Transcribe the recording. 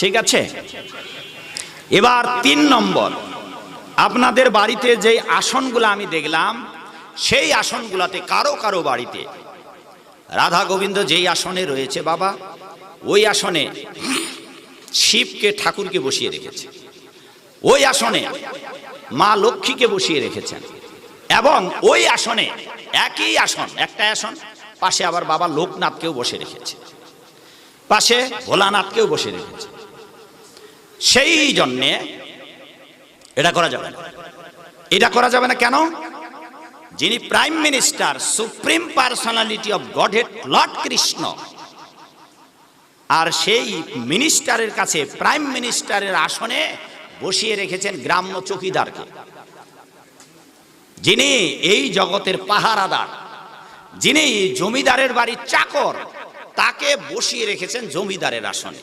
ঠিক আছে? এবার তিন নম্বর। আপনাদের বাড়িতে যে আসনগুলো আমি দেখলাম, সেই আসনগুলাতে কারও কারও বাড়িতে, রাধা গোবিন্দ যেই আসনে রয়েছে বাবা, ওই আসনে শিবকে, ঠাকুরকে বসিয়ে রেখেছে। ওই আসনে মা লক্ষ্মীকে বসিয়ে রেখেছেন। এবং ওই আসনে একই আসন একটা আসন, পাশে আবার বাবা লোকনাথকেও বসে রেখেছে। পাশে ভোলানাথকেও বসে রেখেছে। সেই জন্যে এটা করা যাবে না। এটা করা যাবে না কেন? যিনি prime minister, supreme personality of Godhead Lord Krishna, আর সেই মিনিস্টারের কাছে, প্রাইম মিনিস্টারের আসনে বসিয়ে রেখেছেন গ্রাম্য চৌকিদারকে। যিনি এই জগতের পাহারাদার, যিনি জমিদারের বাড়ির চাকর, তাকে বসিয়ে রেখেছেন জমিদারের আসনে।